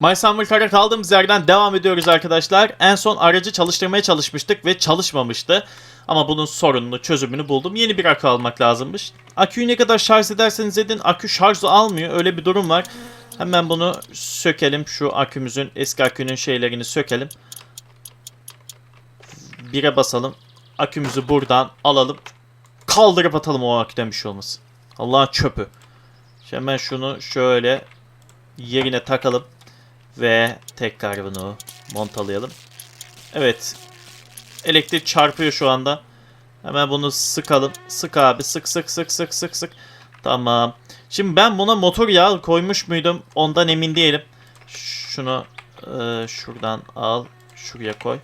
My Summer Car'a kaldığımız yerden devam ediyoruz arkadaşlar. En son aracı çalıştırmaya çalışmıştık ve çalışmamıştı. Ama bunun sorununu, çözümünü buldum. Yeni bir akü almak lazımmış. Aküyü ne kadar şarj ederseniz edin akü şarjı almıyor. Öyle bir durum var. Hemen bunu sökelim. Şu akümüzün, eski akünün şeylerini sökelim. Bire basalım. Akümüzü buradan alalım. Kaldırıp atalım o aküden bir şey olmasın. Allah'ın çöpü. Hemen şunu şöyle yerine takalım. Ve tekrar bunu montalayalım. Evet. Elektrik çarpıyor şu anda. Hemen bunu sıkalım. Sık abi. Sık sık sık sık sık sık. Tamam. Şimdi ben buna motor yağı koymuş muydum? Ondan emin değilim. Şunu e, şuradan al. Şuraya koy.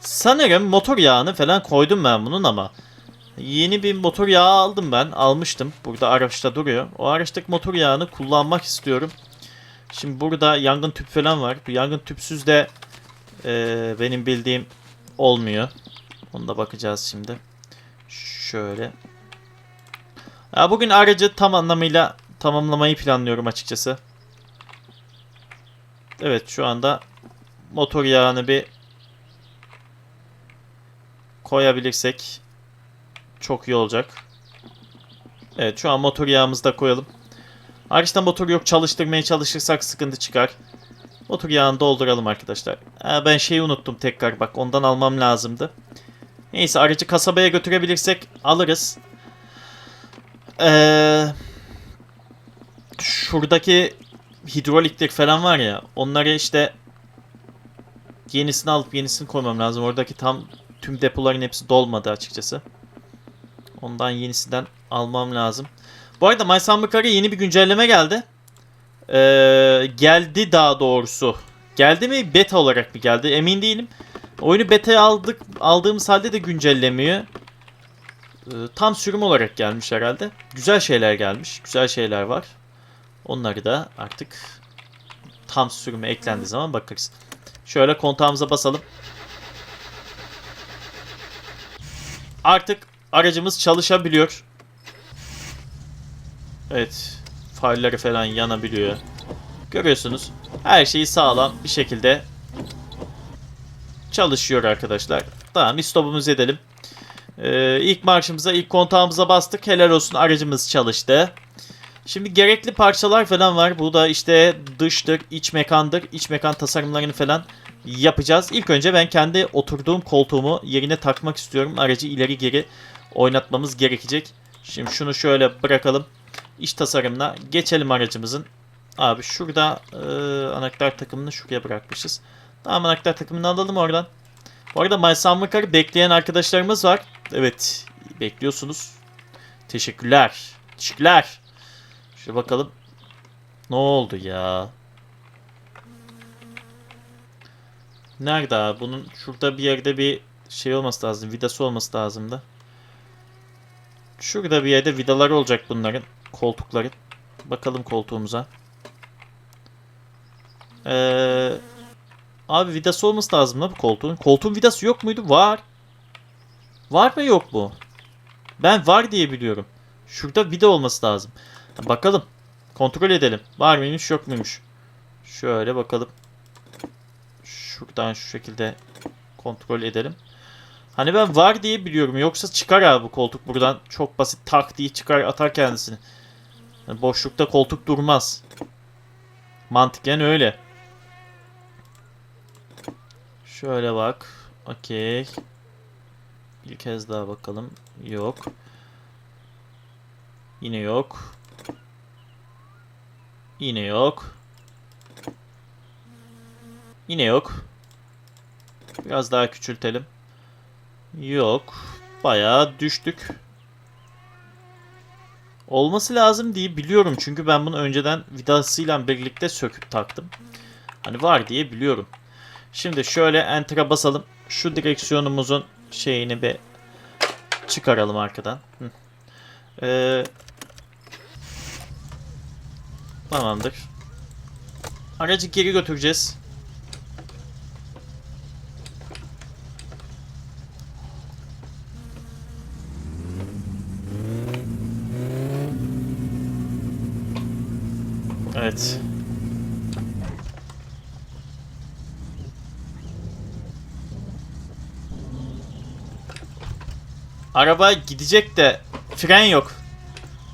Sanırım motor yağını falan koydum ben bunun ama. Yeni bir motor yağı aldım ben. Almıştım. Burada araçta duruyor. O araçtaki motor yağını kullanmak istiyorum. Şimdi burada yangın tüp falan var. Bu yangın tüpsüz de e, benim bildiğim olmuyor. Onu da bakacağız şimdi. Şöyle. Ya bugün aracı tam anlamıyla tamamlamayı planlıyorum açıkçası. Evet şu anda motor yağını bir koyabilirsek çok iyi olacak. Evet şu an motor yağımızı da koyalım. Araçtan motor yok çalıştırmaya çalışırsak sıkıntı çıkar. Motor yağını dolduralım arkadaşlar. Ha, ben şeyi unuttum tekrar bak ondan almam lazımdı. Neyse aracı kasabaya götürebilirsek alırız. Ee, şuradaki hidrolikler falan var ya onları işte yenisini alıp yenisini koymam lazım. Oradaki tam tüm depoların hepsi dolmadı açıkçası. Ondan yenisinden almam lazım. Bu arada My Car'a yeni bir güncelleme geldi. Ee, geldi daha doğrusu. Geldi mi beta olarak mı geldi emin değilim. Oyunu beta'ya aldık aldığımız halde de güncellemiyor. Ee, tam sürüm olarak gelmiş herhalde. Güzel şeyler gelmiş. Güzel şeyler var. Onları da artık tam sürüme eklendiği zaman bakarız. Şöyle kontağımıza basalım. Artık aracımız çalışabiliyor. Evet. Farları falan yanabiliyor. Görüyorsunuz. Her şeyi sağlam bir şekilde çalışıyor arkadaşlar. Tamam istopumuzu edelim. Ee, ilk marşımıza, ilk kontağımıza bastık. Helal olsun aracımız çalıştı. Şimdi gerekli parçalar falan var. Bu da işte dıştır, iç mekandır. İç mekan tasarımlarını falan yapacağız. İlk önce ben kendi oturduğum koltuğumu yerine takmak istiyorum. Aracı ileri geri oynatmamız gerekecek. Şimdi şunu şöyle bırakalım. İç tasarımına geçelim aracımızın. Abi şurada e, anahtar takımını şuraya bırakmışız. Tamam anahtar takımını alalım oradan. Bu arada My Summer Car'ı bekleyen arkadaşlarımız var. Evet bekliyorsunuz. Teşekkürler. Teşekkürler. Şöyle bakalım. Ne oldu ya? Nerede abi? Bunun şurada bir yerde bir şey olması lazım. Vidası olması lazımdı. Şurada bir yerde vidalar olacak bunların. Koltukların. Bakalım koltuğumuza. Ee, abi vidası olması lazım da bu koltuğun. Koltuğun vidası yok muydu? Var. Var mı yok mu? Ben var diye biliyorum. Şurada vida olması lazım. Bakalım. Kontrol edelim. Var mıymış yok muymuş. Şöyle bakalım. Şuradan şu şekilde kontrol edelim. Hani ben var diye biliyorum. Yoksa çıkar abi koltuk buradan. Çok basit tak diye çıkar atar kendisini. Yani boşlukta koltuk durmaz. Mantıken öyle. Şöyle bak. Okey. Bir kez daha bakalım. Yok. Yine yok. Yine yok. Yine yok. Biraz daha küçültelim. Yok. Bayağı düştük. Olması lazım diye biliyorum. Çünkü ben bunu önceden vidasıyla birlikte söküp taktım. Hani var diye biliyorum. Şimdi şöyle enter'a basalım. Şu direksiyonumuzun şeyini bir çıkaralım arkadan. Ee, tamamdır. Aracı geri götüreceğiz. Evet. Araba gidecek de fren yok.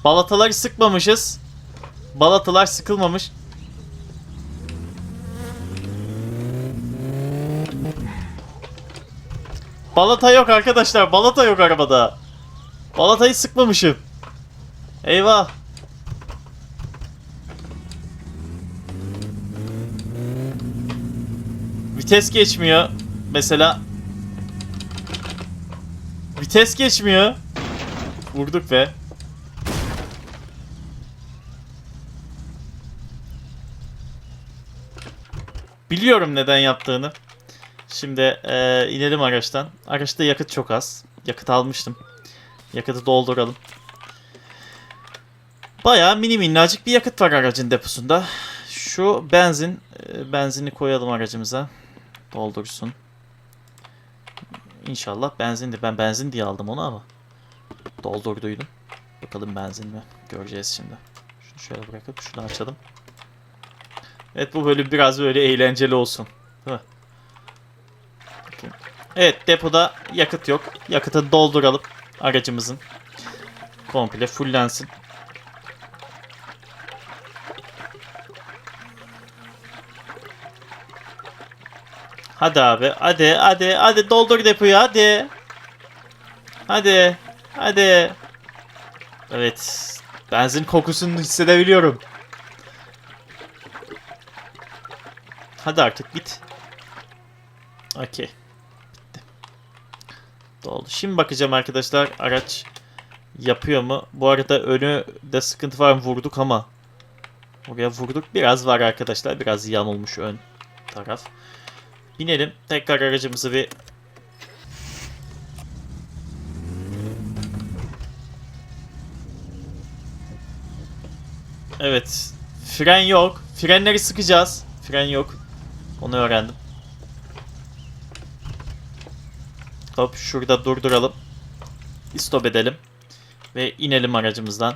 Balataları sıkmamışız. Balatalar sıkılmamış. Balata yok arkadaşlar. Balata yok arabada. Balatayı sıkmamışım. Eyvah. Vites geçmiyor. Mesela. Vites geçmiyor. Vurduk be. Biliyorum neden yaptığını. Şimdi eee, inelim araçtan. Araçta yakıt çok az. Yakıt almıştım. Yakıtı dolduralım. Bayağı mini minnacık bir yakıt var aracın deposunda. Şu benzin. eee, benzini koyalım aracımıza. Doldursun. İnşallah benzindi. Ben benzin diye aldım onu ama. Doldurduydum. Bakalım benzin mi? Göreceğiz şimdi. Şunu şöyle bırakıp şunu açalım. Evet bu bölüm biraz böyle eğlenceli olsun. Evet depoda yakıt yok. Yakıtı dolduralım aracımızın. Komple fullensin. Hadi abi hadi hadi hadi doldur depoyu hadi. Hadi hadi. Evet benzin kokusunu hissedebiliyorum. Hadi artık bit. Okey. Bitti. Doldu. Şimdi bakacağım arkadaşlar araç yapıyor mu? Bu arada önü de sıkıntı var mı? Vurduk ama. Oraya vurduk. Biraz var arkadaşlar. Biraz yanılmış ön taraf. Binelim. Tekrar aracımızı bir Evet. Fren yok. Frenleri sıkacağız. Fren yok. Onu öğrendim. Hop şurada durduralım. Stop edelim. Ve inelim aracımızdan.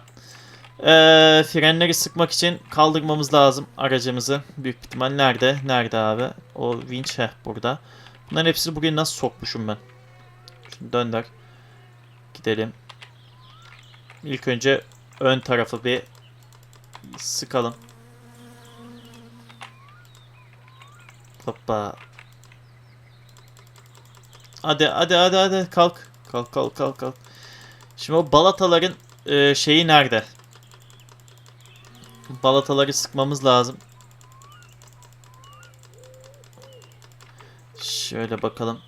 Ee, frenleri sıkmak için kaldırmamız lazım aracımızı. Büyük ihtimal nerede? Nerede abi? O winch heh burada. Bunların hepsini bugün nasıl sokmuşum ben? Şimdi dönder. Gidelim. İlk önce ön tarafı bir sıkalım. Hoppa. Hadi hadi hadi hadi kalk. Kalk kalk kalk kalk. Şimdi o balataların e, şeyi nerede? Balataları sıkmamız lazım. Şöyle bakalım.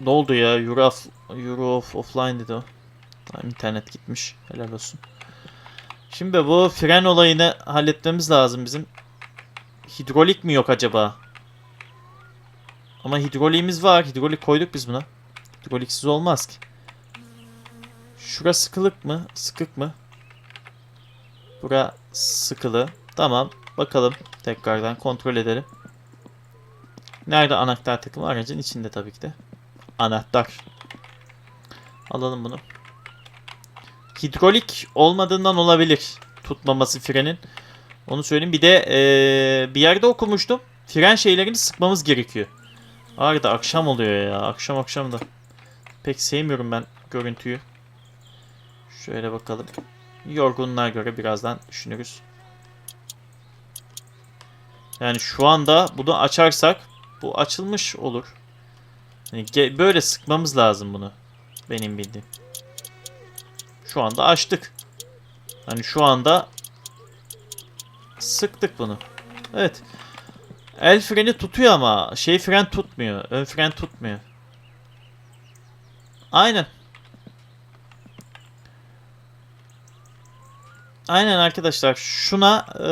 Ne oldu ya? Euro, off, Euro of, offline dedi o. Tamam, internet gitmiş. Helal olsun. Şimdi bu fren olayını halletmemiz lazım bizim. Hidrolik mi yok acaba? Ama hidroliğimiz var. Hidrolik koyduk biz buna. Hidroliksiz olmaz ki. Şura sıkılık mı? Sıkık mı? Bura sıkılı. Tamam. Bakalım. Tekrardan kontrol edelim. Nerede anahtar takımı? Aracın içinde tabii ki de. Anahtar. Alalım bunu. Hidrolik olmadığından olabilir. Tutmaması frenin. Onu söyleyeyim. Bir de eee, bir yerde okumuştum. Fren şeylerini sıkmamız gerekiyor. Arada akşam oluyor ya. Akşam akşam da. Pek sevmiyorum ben görüntüyü. Şöyle bakalım. Yorgunluğa göre birazdan düşünürüz. Yani şu anda bunu açarsak bu açılmış olur. Yani böyle sıkmamız lazım bunu. Benim bildiğim. Şu anda açtık. Hani şu anda sıktık bunu. Evet. El freni tutuyor ama şey fren tutmuyor. Ön fren tutmuyor. Aynen. Aynen arkadaşlar. Şuna e,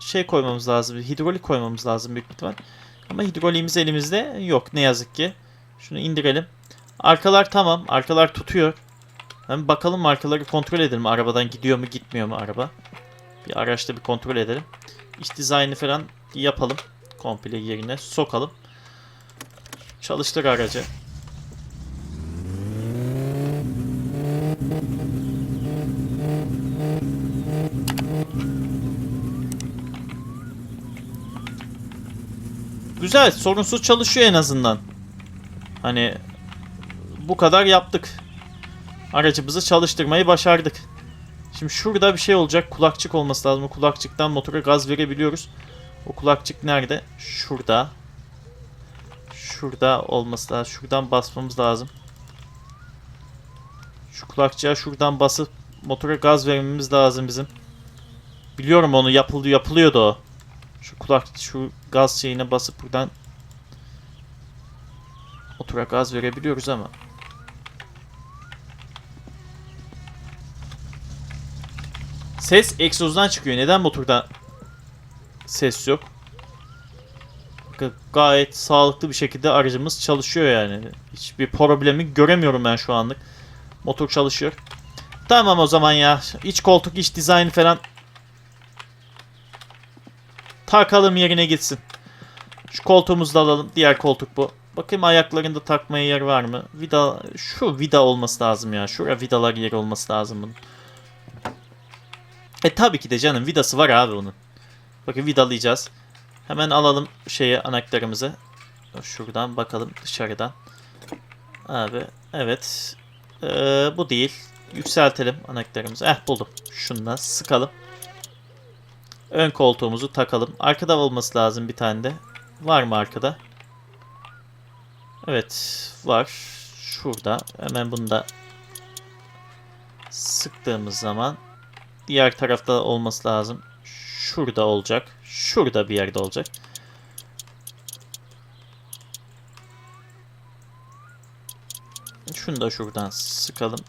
şey koymamız lazım. Hidrolik koymamız lazım büyük ihtimal. Ama hidroliğimiz elimizde yok ne yazık ki. Şunu indirelim. Arkalar tamam. Arkalar tutuyor. Hem bakalım arkaları kontrol edelim. Arabadan gidiyor mu gitmiyor mu araba. Bir araçta bir kontrol edelim. İç dizaynı falan yapalım. Komple yerine sokalım. Çalıştır aracı. Güzel. Sorunsuz çalışıyor en azından. Hani bu kadar yaptık. Aracımızı çalıştırmayı başardık. Şimdi şurada bir şey olacak. Kulakçık olması lazım. O kulakçıktan motora gaz verebiliyoruz. O kulakçık nerede? Şurada. Şurada olması lazım. Şuradan basmamız lazım. Şu kulakçığa şuradan basıp motora gaz vermemiz lazım bizim. Biliyorum onu yapıldı yapılıyordu o. Şu kulak şu gaz şeyine basıp buradan motora gaz verebiliyoruz ama. Ses egzozdan çıkıyor. Neden motorda ses yok? Ga- Gayet sağlıklı bir şekilde aracımız çalışıyor yani. Hiçbir problemi göremiyorum ben şu anlık. Motor çalışıyor. Tamam o zaman ya. İç koltuk, iç dizayn falan takalım yerine gitsin. Şu koltuğumuzu da alalım. Diğer koltuk bu. Bakayım ayaklarında takmaya yer var mı? Vida şu vida olması lazım ya. Şuraya vidalar yeri olması lazım bunun. E tabii ki de canım vidası var abi onun. Bakın vidalayacağız. Hemen alalım şeye anahtarımızı. Şuradan bakalım dışarıdan. Abi evet. Ee, bu değil. Yükseltelim anahtarımızı. Eh buldum. Şundan sıkalım. Ön koltuğumuzu takalım. Arkada olması lazım bir tane de. Var mı arkada? Evet var. Şurada. Hemen bunu da sıktığımız zaman diğer tarafta olması lazım. Şurada olacak. Şurada bir yerde olacak. Şunu da şuradan sıkalım.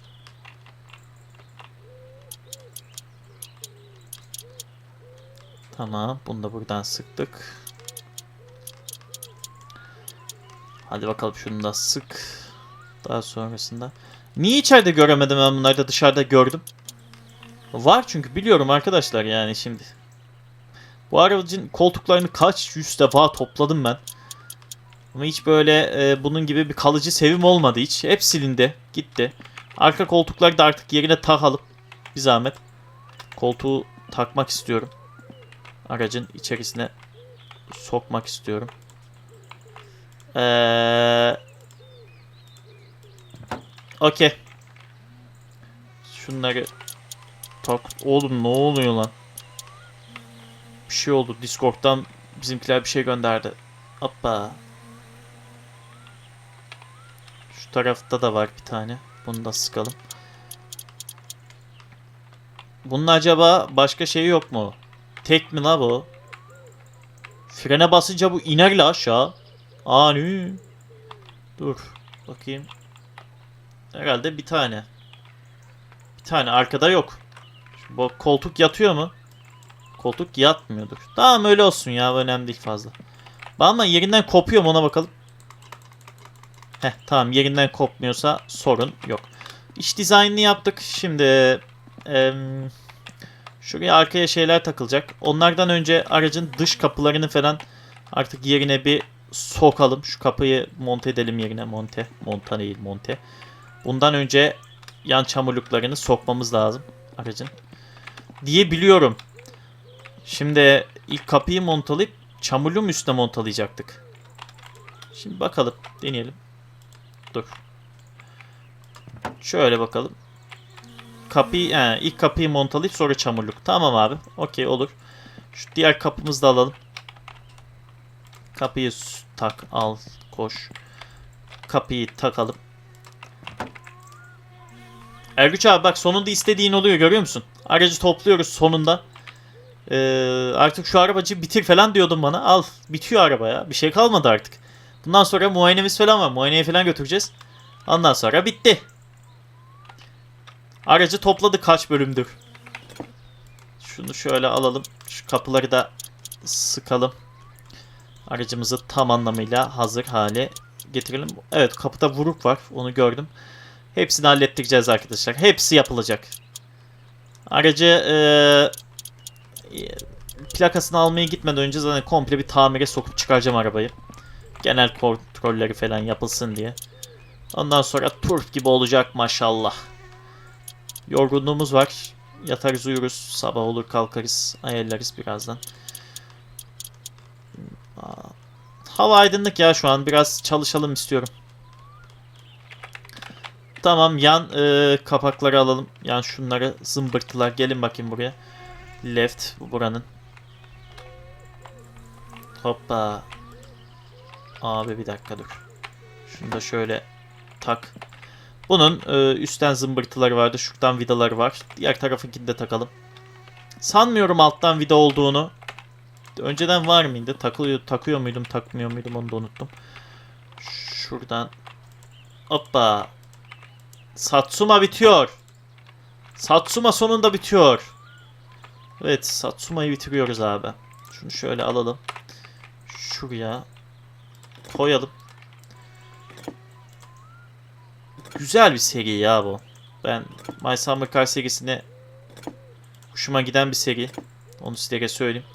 Tamam. Bunu da buradan sıktık. Hadi bakalım şunu da sık. Daha sonrasında. Niye içeride göremedim ben bunları da dışarıda gördüm. Var çünkü biliyorum arkadaşlar yani şimdi. Bu aracın koltuklarını kaç yüz defa topladım ben. Ama hiç böyle e, bunun gibi bir kalıcı sevim olmadı hiç. Hep silindi. Gitti. Arka koltukları da artık yerine takalım. Bir zahmet. Koltuğu takmak istiyorum aracın içerisine sokmak istiyorum. Ee, Okey. Şunları tak. Oğlum ne oluyor lan? Bir şey oldu. Discord'dan bizimkiler bir şey gönderdi. Hoppa. Şu tarafta da var bir tane. Bunu da sıkalım. Bunun acaba başka şeyi yok mu? Tek mi la bu? Frene basınca bu iner la aşağı. Ani. Dur. Bakayım. Herhalde bir tane. Bir tane arkada yok. Şu bu koltuk yatıyor mu? Koltuk yatmıyordur. Tamam öyle olsun ya önemli değil fazla. Ama yerinden kopuyor mu ona bakalım. Heh tamam yerinden kopmuyorsa sorun yok. İç dizaynını yaptık. Şimdi em, Şuraya arkaya şeyler takılacak. Onlardan önce aracın dış kapılarını falan artık yerine bir sokalım. Şu kapıyı monte edelim yerine. Monte. Monta değil monte. Bundan önce yan çamurluklarını sokmamız lazım aracın. Diye biliyorum. Şimdi ilk kapıyı montalayıp çamurluğun üstüne montalayacaktık. Şimdi bakalım. Deneyelim. Dur. Şöyle bakalım. Kapıyı, he, ilk kapıyı montalayıp sonra çamurluk. Tamam abi. Okey olur. Şu diğer kapımızı da alalım. Kapıyı tak, al, koş. Kapıyı takalım. Ergüç abi bak sonunda istediğin oluyor görüyor musun? Aracı topluyoruz sonunda. Ee, artık şu arabacı bitir falan diyordun bana. Al bitiyor araba ya. Bir şey kalmadı artık. Bundan sonra muayenemiz falan var. Muayeneye falan götüreceğiz. Ondan sonra bitti. Aracı topladı kaç bölümdür. Şunu şöyle alalım. Şu kapıları da sıkalım. Aracımızı tam anlamıyla hazır hale getirelim. Evet kapıda vuruk var. Onu gördüm. Hepsini hallettireceğiz arkadaşlar. Hepsi yapılacak. Aracı ee, plakasını almaya gitmeden önce zaten komple bir tamire sokup çıkaracağım arabayı. Genel kontrolleri falan yapılsın diye. Ondan sonra turp gibi olacak maşallah. Yorgunluğumuz var. Yatarız uyuruz. Sabah olur kalkarız. Ayarlarız birazdan. Hava aydınlık ya şu an. Biraz çalışalım istiyorum. Tamam yan e, kapakları alalım. Yan şunları zımbırtılar. Gelin bakayım buraya. Left bu buranın. Hoppa. Abi bir dakika dur. Şunu da şöyle tak. Bunun e, üstten zımbırtıları vardı. Şuradan vidaları var. Diğer tarafınkini de takalım. Sanmıyorum alttan vida olduğunu. Önceden var mıydı? Takılıyor, takıyor muydum, takmıyor muydum onu da unuttum. Şuradan. Hoppa. Satsuma bitiyor. Satsuma sonunda bitiyor. Evet, Satsuma'yı bitiriyoruz abi. Şunu şöyle alalım. Şuraya koyalım. Güzel bir seri ya bu. Ben My Summer Car serisine hoşuma giden bir seri. Onu sizlere söyleyeyim.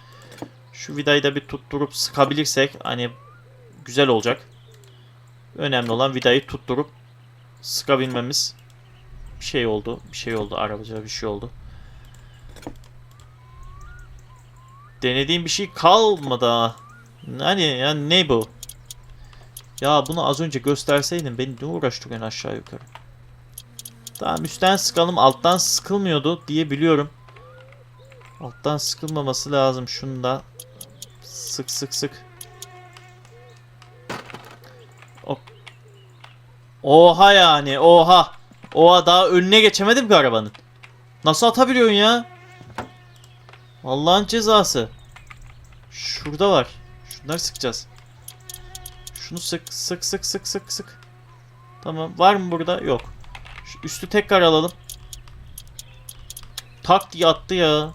Şu vidayı da bir tutturup sıkabilirsek hani güzel olacak. Önemli olan vidayı tutturup sıkabilmemiz. Bir şey oldu. Bir şey oldu. Arabaca bir şey oldu. Denediğim bir şey kalmadı ha. Hani yani ne bu? Ya bunu az önce gösterseydin beni ne uğraştırıyorsun aşağı yukarı. Tamam üstten sıkalım alttan sıkılmıyordu diye biliyorum. Alttan sıkılmaması lazım. Şunu da sık sık sık. Oha yani oha. Oha daha önüne geçemedim ki arabanın. Nasıl atabiliyorsun ya? Allah'ın cezası. Şurada var. Şunları sıkacağız. Şunu sık sık sık sık sık sık. Tamam. Var mı burada? Yok. Şu üstü tekrar alalım. Tak diye attı ya.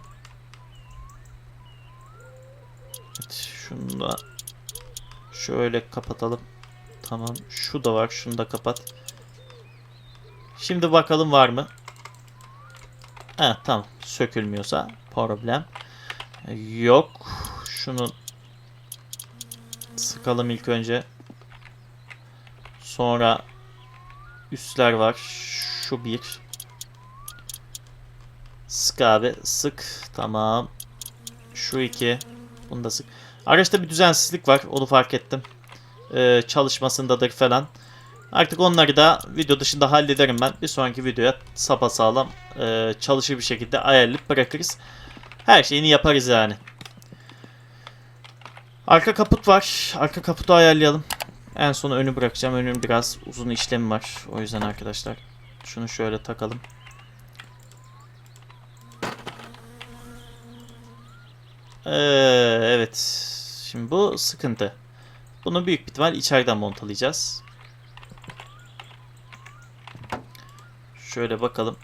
Evet, şunu da şöyle kapatalım. Tamam. Şu da var. Şunu da kapat. Şimdi bakalım var mı? Ha tamam. Sökülmüyorsa problem. Yok. Şunu sıkalım ilk önce. Sonra üstler var. Şu bir. Sık abi. Sık. Tamam. Şu iki. Bunu da sık. Araçta bir düzensizlik var. Onu fark ettim. Ee, çalışmasındadır falan. Artık onları da video dışında hallederim ben. Bir sonraki videoya sapasağlam e, çalışır bir şekilde ayarlayıp bırakırız. Her şeyini yaparız yani. Arka kaput var. Arka kaputu ayarlayalım. En sona önü bırakacağım. Önün biraz uzun işlemi var. O yüzden arkadaşlar. Şunu şöyle takalım. Ee, evet. Şimdi bu sıkıntı. Bunu büyük ihtimal içeriden montalayacağız. Şöyle bakalım.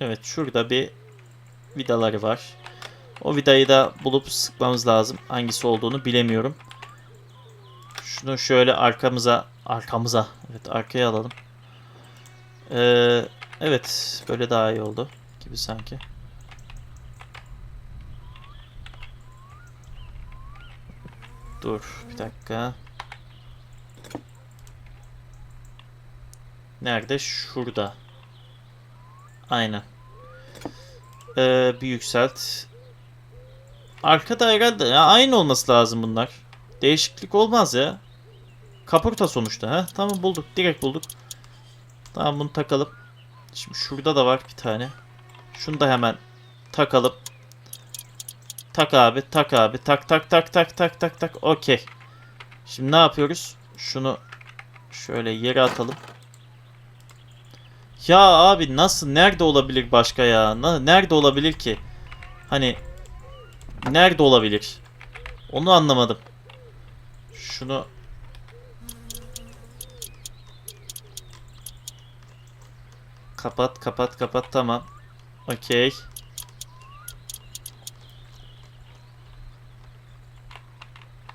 Evet şurada bir vidaları var. O vidayı da bulup sıkmamız lazım. Hangisi olduğunu bilemiyorum. Şunu şöyle arkamıza arkamıza evet arkaya alalım. Ee, evet böyle daha iyi oldu gibi sanki. Dur bir dakika. Nerede? Şurada. Aynen. Ee, bir yükselt. Arkada herhalde ya aynı olması lazım bunlar. Değişiklik olmaz ya. Kaporta sonuçta ha. Tamam bulduk. Direkt bulduk. Tamam bunu takalım. Şimdi şurada da var bir tane. Şunu da hemen takalım. Tak abi, tak abi. Tak tak tak tak tak tak tak. Okey. Şimdi ne yapıyoruz? Şunu şöyle yere atalım. Ya abi nasıl? Nerede olabilir başka ya? Nerede olabilir ki? Hani nerede olabilir? Onu anlamadım. Şunu kapat kapat kapat tamam. Okey.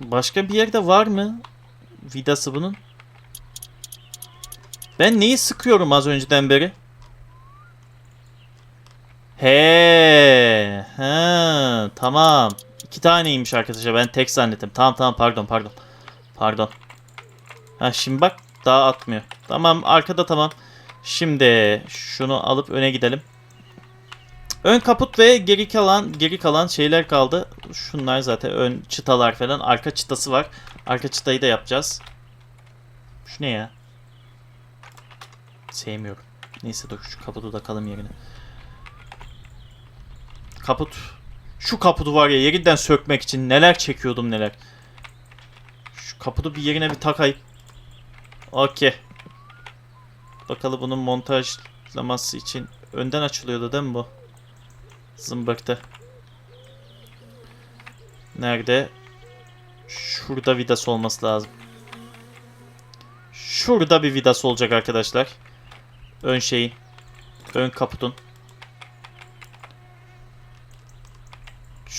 Başka bir yerde var mı? Vidası bunun. Ben neyi sıkıyorum az önceden beri? He, he, tamam. İki taneymiş arkadaşlar. Ben tek zannettim. Tamam tamam pardon pardon. Pardon. Ha şimdi bak daha atmıyor. Tamam arkada tamam. Şimdi şunu alıp öne gidelim. Ön kaput ve geri kalan geri kalan şeyler kaldı. Şunlar zaten ön çıtalar falan. Arka çıtası var. Arka çıtayı da yapacağız. Şu ne ya? Sevmiyorum. Neyse dur şu kaputu da kalım yerine. Kaput. Şu kaputu var ya yerinden sökmek için neler çekiyordum neler. Şu kaputu bir yerine bir takayım. Okey. Bakalım bunun montajlaması için önden açılıyordu değil mi bu? Zımbırtı. Nerede? Şurada vidası olması lazım. Şurada bir vidası olacak arkadaşlar. Ön şeyin. Ön kaputun.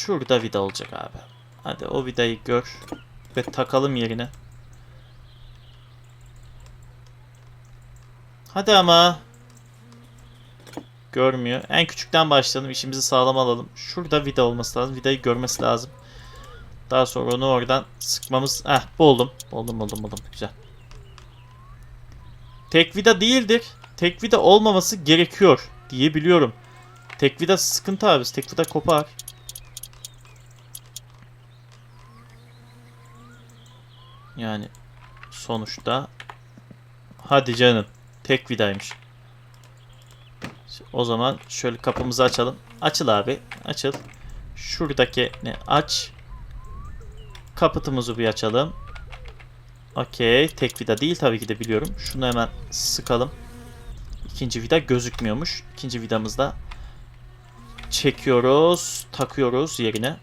Şurada vida olacak abi. Hadi o vidayı gör. Ve takalım yerine. Hadi ama. Görmüyor. En küçükten başlayalım. İşimizi sağlam alalım. Şurada vida olması lazım. Vidayı görmesi lazım. Daha sonra onu oradan sıkmamız... Eh buldum. Buldum buldum buldum. Güzel. Tek vida değildir. Tek vida olmaması gerekiyor diye biliyorum. Tek vida sıkıntı abi. Tek vida kopar. Yani sonuçta hadi canım tek vidaymış. O zaman şöyle kapımızı açalım. Açıl abi. Açıl. Şuradaki ne aç. Kaputumuzu bir açalım. Okey. Tek vida değil tabii ki de biliyorum. Şunu hemen sıkalım. İkinci vida gözükmüyormuş. İkinci vidamızda çekiyoruz. Takıyoruz yerine.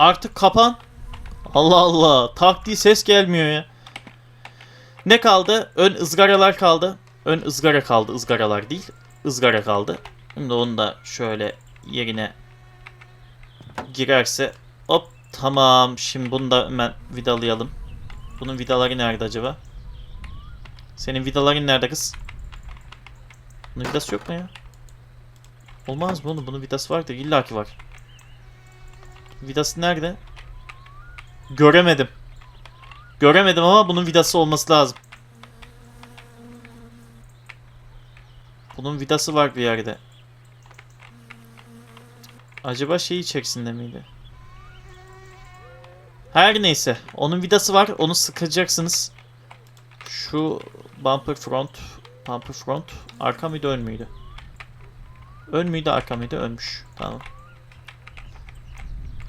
Artık kapan. Allah Allah. Tak diye ses gelmiyor ya. Ne kaldı? Ön ızgaralar kaldı. Ön ızgara kaldı. ızgaralar değil. ızgara kaldı. Şimdi onu da şöyle yerine girerse hop tamam. Şimdi bunu da hemen vidalayalım. Bunun vidaları nerede acaba? Senin vidaların nerede kız? Bunun vidası yok mu ya? Olmaz mı oğlum? Bunun vidası vardır. İlla ki var. Vidası nerede? Göremedim. Göremedim ama bunun vidası olması lazım. Bunun vidası var bir yerde. Acaba şey içerisinde miydi? Her neyse. Onun vidası var. Onu sıkacaksınız. Şu bumper front. Bumper front. Arka mıydı ön müydü? Ön müydü arka mıydı? Önmüş. Tamam.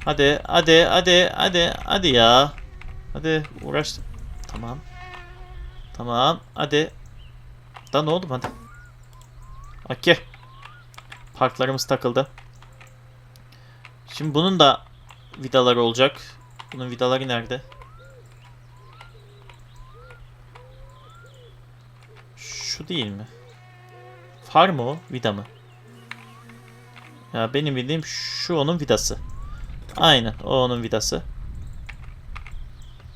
Hadi hadi hadi hadi hadi ya. Hadi uğraştım. Tamam. Tamam hadi. Da ne oldu hadi. Okey. Parklarımız takıldı. Şimdi bunun da vidaları olacak. Bunun vidaları nerede? Şu değil mi? Far mı o? Vida mı? Ya benim bildiğim şu onun vidası. Aynen o onun vidası.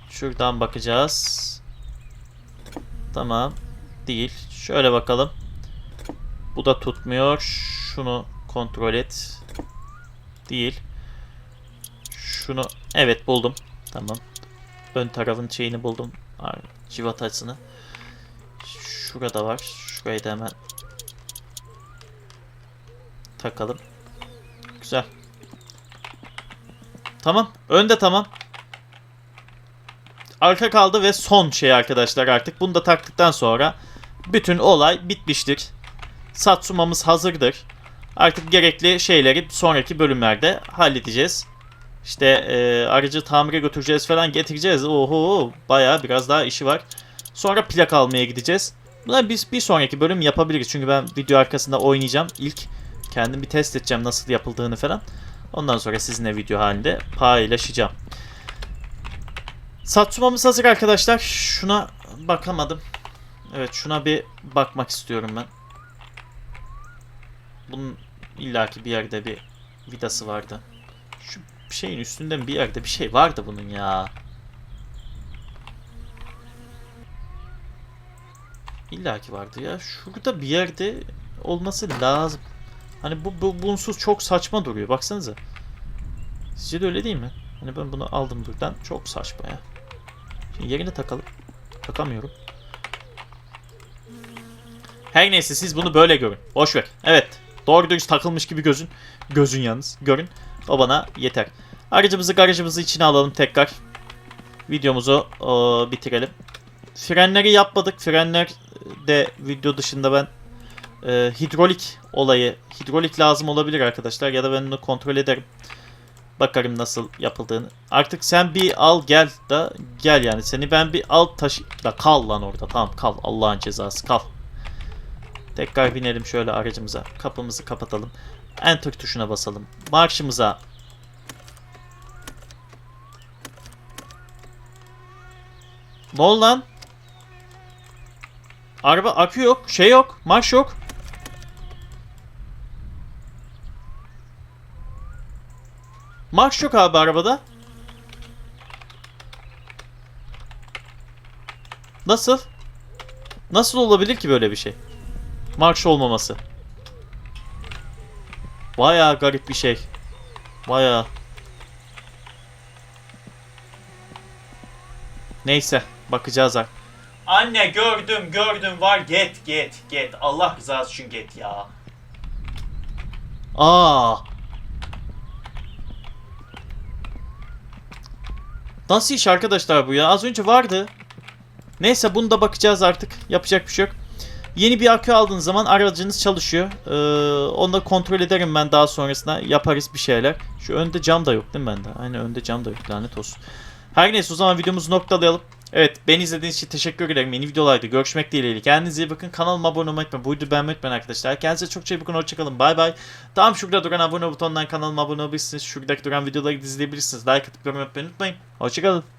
Şuradan bakacağız. Tamam. Değil. Şöyle bakalım. Bu da tutmuyor. Şunu kontrol et. Değil. Şunu evet buldum. Tamam. Ön tarafın şeyini buldum. Civatasını. Şurada var. Şurayı da hemen takalım. Güzel. Tamam. Önde tamam. Arka kaldı ve son şey arkadaşlar artık. Bunu da taktıktan sonra bütün olay bitmiştir. Satsuma'mız hazırdır. Artık gerekli şeyleri sonraki bölümlerde halledeceğiz. İşte e, aracı tamire götüreceğiz falan getireceğiz. Oho bayağı biraz daha işi var. Sonra plak almaya gideceğiz. Buna biz bir sonraki bölüm yapabiliriz. Çünkü ben video arkasında oynayacağım. İlk kendim bir test edeceğim nasıl yapıldığını falan. Ondan sonra sizinle video halinde paylaşacağım. Satsuma'mız hazır arkadaşlar. Şuna bakamadım. Evet şuna bir bakmak istiyorum ben. Bunun illaki bir yerde bir vidası vardı. Şu şeyin üstünde bir yerde bir şey vardı bunun ya. İllaki vardı ya. Şurada bir yerde olması lazım. Hani bu, bu bunsuz çok saçma duruyor. Baksanıza. Sizce de öyle değil mi? Hani ben bunu aldım buradan. Çok saçma ya. Şimdi yerine takalım. Takamıyorum. Her neyse siz bunu böyle görün. Boş ver. Evet. Doğru dürüst takılmış gibi gözün. Gözün yalnız. Görün. O bana yeter. Aracımızı garajımızı içine alalım tekrar. Videomuzu o, bitirelim. Frenleri yapmadık. Frenler de video dışında ben e, hidrolik olayı, hidrolik lazım olabilir arkadaşlar ya da ben onu kontrol ederim. Bakarım nasıl yapıldığını. Artık sen bir al gel da gel yani. Seni ben bir al taşı... Da kal lan orada. Tamam kal. Allah'ın cezası kal. Tekrar binelim şöyle aracımıza. Kapımızı kapatalım. Enter tuşuna basalım. Marşımıza Ne oldu lan? Araba akü yok, şey yok, marş yok. Marş yok abi arabada. Nasıl? Nasıl olabilir ki böyle bir şey? Marş olmaması. Bayağı garip bir şey. Bayağı. Neyse bakacağız artık. Anne gördüm gördüm var get get get. Allah rızası için get ya. Aa. Nasıl iş arkadaşlar bu ya? Az önce vardı. Neyse bunu da bakacağız artık. Yapacak bir şey yok. Yeni bir akü aldığınız zaman aracınız çalışıyor. Ee, onu da kontrol ederim ben daha sonrasında. Yaparız bir şeyler. Şu önde cam da yok değil mi bende? Aynen önde cam da yok. Lanet olsun. Her neyse o zaman videomuzu noktalayalım. Evet beni izlediğiniz için teşekkür ederim. Yeni videolarda görüşmek dileğiyle. Kendinize iyi bakın. Kanalıma abone olmayı unutmayın. Bu videoyu beğenmeyi unutmayın arkadaşlar. Kendinize çok iyi bakın. Hoşçakalın. Bay bay. Tam şurada duran abone butonundan kanalıma abone olabilirsiniz. Şuradaki duran videoları izleyebilirsiniz. Like atıp yorum yapmayı unutmayın. Hoşçakalın.